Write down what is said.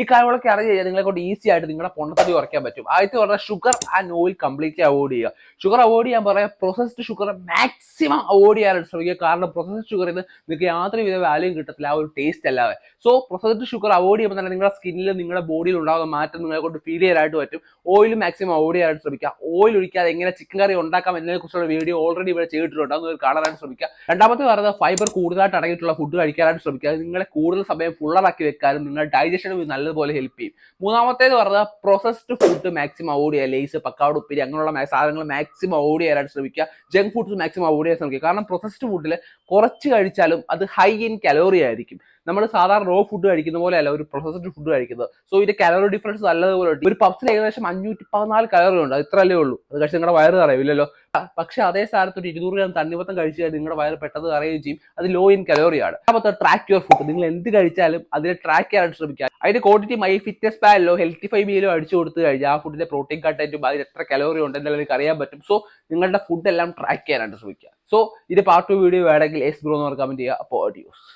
ഈ കാര്യങ്ങളൊക്കെ അറിഞ്ഞു നിങ്ങളെ കൊണ്ട് ഈസി ആയിട്ട് നിങ്ങളുടെ പൊണ്ണത്തടി കുറയ്ക്കാൻ പറ്റും. ആദ്യത്തെ പറഞ്ഞാൽ sugar and oil completely avoid ചെയ്യുക. ഷുഗർ അവോയ്ഡ് ചെയ്യാൻ പറയാം പ്രോസസ്ഡ് ഷുഗർ മാക്സിമം അവോയ്ഡ് ചെയ്യാനായിട്ട് ശ്രമിക്കുക. കാരണം പ്രോസസ്ഡ് ഷുഗറിൽ നിന്ന് നിങ്ങൾക്ക് യാതൊരു വിധ വാല്യൂ കിട്ടത്തില്ല. ആ ഒരു ടേസ്റ്റ് അല്ലാതെ. സോ പ്രോസസ്ഡ് ഷുഗർ അവോയ്ഡ് ചെയ്യുമ്പോൾ തന്നെ നിങ്ങളുടെ സ്കിന്നിൽ നിങ്ങളുടെ ബോഡിയിൽ ഉണ്ടാകുന്ന മാറ്റം നിങ്ങളെ കൊണ്ട് ഫീൽ ചെയ്യാനായിട്ട് പറ്റും. ഓയിൽ മാക്സിമം അവോയ്ഡ് ചെയ്യാനായിട്ട് ശ്രമിക്കുക. ഓയിൽ ഒഴിക്കാതെ എങ്ങനെ ചിക്കൻ കറി ഉണ്ടാക്കാം എന്നതിനെക്കുറിച്ചുള്ള വീഡിയോ ഓൾറെഡി ഇവിടെ ചെയ്തിട്ടുണ്ട്. അതൊന്ന് കാണാനായിട്ട് ശ്രമിക്കുക. രണ്ടാമത്തെ പറയുന്നത് ഫൈബർ കൂടുതലായിട്ട് അടങ്ങിയിട്ടുള്ള ഫുഡ് കഴിക്കാനായിട്ട് ശ്രമിക്കുക. നിങ്ങളെ കൂടുതൽ സമയം ഫുള്ളറാക്കി വെക്കാനും നിങ്ങളുടെ ഡൈജഷനും ഇത് നല്ലതുപോലെ ഹെൽപ്പ് ചെയ്യും. മൂന്നാമത്തേത് പറഞ്ഞാൽ പ്രോസസ്ഡ് ഫുഡ് മാക്സിമം അവോയ്ഡ് ചെയ്യുക. ലേസ് പക്കാട് ഉപ്പിരി അങ്ങനെയുള്ള സാധനങ്ങൾ മാക്സിമം അവോയ്ഡ് ചെയ്യാനായിട്ട് ശ്രമിക്കുക. ജങ്ക് ഫുഡ്സ് മാക്സിമം അവോയ്ഡ് ചെയ്യാൻ ശ്രമിക്കുക. കാരണം പ്രോസസ്ഡ് ഫുഡിൽ കുറച്ച് കഴിച്ചാലും അത് ഹൈ ഇൻ കലോറി ആയിരിക്കും. നമ്മൾ സാധാരണ റോ ഫുഡ് കഴിക്കുന്ന പോലെ അല്ല ഒരു പ്രോസസ്ഡ് ഫുഡ് കഴിക്കുന്നത്. സോ ഇതിന്റെ കലോറി ഡിഫറൻസ് നല്ലതുപോലെ ഒരു പപ്സിന് ഏകദേശം അഞ്ഞൂറ്റി പതിനാല് കലോറി ഉണ്ട് അത് ഇത്രയല്ലേ ഉള്ളൂ. അത് കഴിച്ച് നിങ്ങളുടെ വയറ് കറിയില്ലല്ലോ പക്ഷെ അതേ സ്ഥാനത്ത് ഒരു ഇരുന്നൂറ് ഗ്രാം തണ്ണിമത്തം കഴിച്ചാൽ നിങ്ങളുടെ വയറ് പെട്ടെന്ന് അറിയുകയും ചെയ്യും. അത് ലോ ഇൻ കലോറിയാണ് അപ്പോൾ ട്രാക്ക് യുവർ ഫുഡ് നിങ്ങൾ എന്ത് കഴിച്ചാലും അതിനെ ട്രാക്ക് ചെയ്യാൻ ശ്രമിക്കുക. അതിന്റെ ക്വാണ്ടിറ്റി മൈ ഫിറ്റ്നസ് പാലിലോ ഹെൽത്തി ഫൈബിലോ അടിച്ചു കൊടുത്തു കഴിഞ്ഞാൽ ആ ഫുഡിന്റെ പ്രോട്ടീൻ കണ്ടന്റും അതിൽ എത്ര കലോറി ഉണ്ടെന്ന് നിങ്ങൾക്ക് അറിയാൻ പറ്റും. സോ നിങ്ങളുടെ ഫുഡ് എല്ലാം ട്രാക്ക് ചെയ്യാനായിട്ട് ശ്രമിക്കുക. സോ ഇത് പാർട്ട് ടു വീഡിയോ വേണമെങ്കിൽ എസ് ബ്രോ എന്ന് കമന്റ് ചെയ്യുക. അപ്പോൾ ഓഡിയോസ്